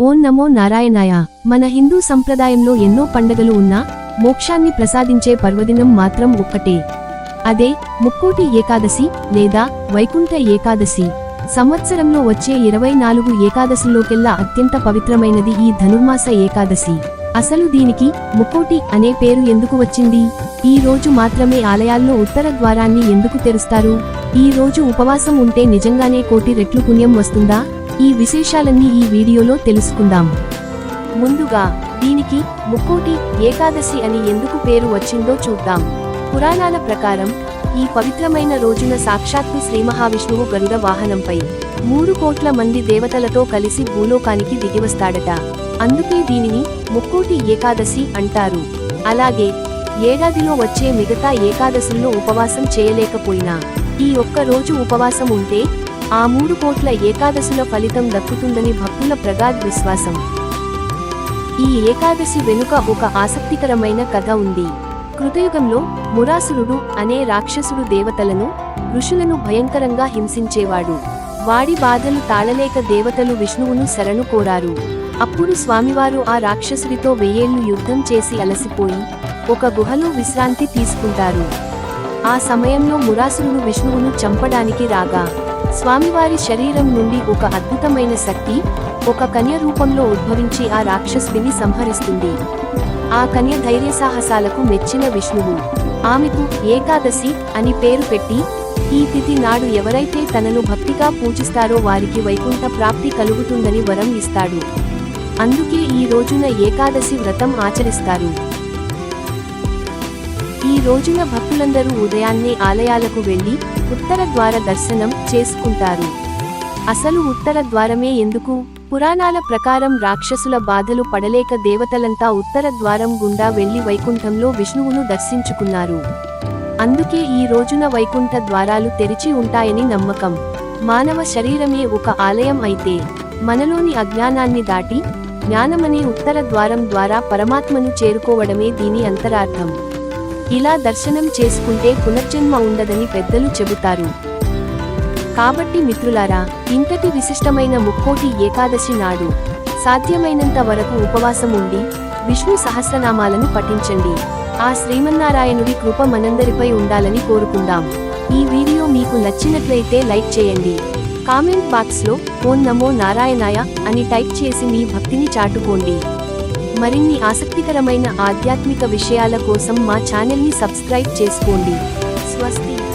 ఓం నమో నారాయణాయ. మన హిందూ సంప్రదాయంలో ఎన్నో పండగలు ఉన్నా మోక్షాన్ని ప్రసాదించే పర్వదినం మాత్రం ఒక్కటే. అదే ముక్కోటి ఏకాదశి లేదా వైకుంఠ ఏకాదశి. సంవత్సరంలో వచ్చే ఇరవై నాలుగు ఏకాదశుల్లోకెల్లా అత్యంత పవిత్రమైనది ఈ ధనుర్మాస ఏకాదశి. అసలు దీనికి ముక్కోటి అనే పేరు ఎందుకు వచ్చింది? ఈ రోజు మాత్రమే ఆలయాల్లో ఉత్తర ద్వారాన్ని ఎందుకు తెరుస్తారు? ఈ రోజు ఉపవాసం ఉంటే నిజంగానే కోటి రెట్లు పుణ్యం వస్తుందా? ఈ విశేషాలన్నీ ఈ వీడియోలో తెలుసుకుందాం. ముందుగా దీనికి ముక్కోటి ఏకాదశి అని ఎందుకు పేరు వచ్చిందో చూద్దాం. పురాణాల ప్రకారం ఈ పవిత్రమైన రోజున సాక్షాత్తు శ్రీ మహావిష్ణువు గరుడ వాహనంపై మూడు కోట్ల మంది దేవతలతో కలిసి భూలోకానికి దిగివస్తాడట. అందుకే దీనిని ముక్కోటి ఏకాదశి అంటారు. అలాగే ఏడాదిలో వచ్చే మిగతా ఏకాదశుల్లో ఉపవాసం చేయలేకపోయినా ఈ ఒక్క రోజు ఉపవాసం ఉంటే ఆ మూడు కోట్ల ఏకాదశుల ఫలితం దక్కుతుందని భక్తుల ప్రగాఢ్ విశ్వాసం. ఈ ఏకాదశి వెనుక ఒక ఆసక్తికరమైన కథ ఉంది. కృతయుగంలో మురాసురుడు అనే రాక్షసుడు దేవతలను ఋషులను భయంకరంగా హింసించేవాడు. వాడి బాధలు తాళలేక దేవతలు విష్ణువును శరణు కోరారు. అప్పుడు స్వామివారు ఆ రాక్షసుడితో వెయ్యేళ్ళు యుద్ధం చేసి అలసిపోయి ఒక గుహలో విశ్రాంతి తీసుకుంటారు. ఆ సమయంలో మురాసురుడు విష్ణువును చంపడానికి రాగా స్వామివారి శరీరం నుండి ఒక అద్భుతమైన శక్తి ఒక కన్య రూపంలో ఉద్భవించి ఆ రాక్షసుని సంహరిస్తుంది. ఆ కన్య ధైర్య సాహసాలకు మెచ్చిన విష్ణువు. ఆమెకు ఏకాదశి అని పేరు పెట్టి ఈ తిథి నాడు ఎవరైతే తనను భక్తిగా పూజిస్తారో వారికి వైకుంఠ ప్రాప్తి కలుగుతుందని వరం ఇస్తాడు. అందుకే ఈ రోజున ఏకాదశి వ్రతం ఆచరిస్తారు. ఈ రోజున భక్తులందరూ ఉదయాన్నే ఆలయాలకు వెళ్ళి ఉత్తర ద్వార దర్శనం చేసుకుంటారు. అసలు ఉత్తర ద్వారమే ఎందుకు? పురాణాల ప్రకారం రాక్షసుల బాధలు పడలేక దేవతలంతా ఉత్తర ద్వారం గుండా వెళ్ళి వైకుంఠంలో విష్ణువును దర్శించుకున్నారు. అందుకే ఈ రోజున వైకుంఠ ద్వారాలు తెరిచి ఉంటాయని నమ్మకం. మానవ శరీరమే ఒక ఆలయం అయితే మనలోని అజ్ఞానాన్ని దాటి జ్ఞానమనే ఉత్తర ద్వారం ద్వారా పరమాత్మను చేరుకోవడమే దీని అంతరార్థం. ఇలా దర్శనం చేసుకుంటే పునర్జన్మ ఉండదని పెద్దలు చెబుతారు. కాబట్టి మిత్రులారా ఇంతటి విశిష్టమైన ముక్కోటి ఏకాదశి నాడు సాధ్యమైనంత వరకు ఉపవాసం ఉండి విష్ణు సహస్రనామాలను పఠించండి. ఆ శ్రీమన్నారాయణుడి కృప మనందరిపై ఉండాలని కోరుకుందాం. ఈ వీడియో మీకు నచ్చినట్లయితే లైక్ చేయండి. కామెంట్ బాక్స్లో ఓం నమో నారాయణాయ అని టైప్ చేసి మీ భక్తిని చాటుకోండి. మరిన్ని ఆసక్తికరమైన ఆధ్యాత్మిక విషయాల కోసం మా ఛానల్ని సబ్స్క్రైబ్ చేసుకోండి. స్వస్తి.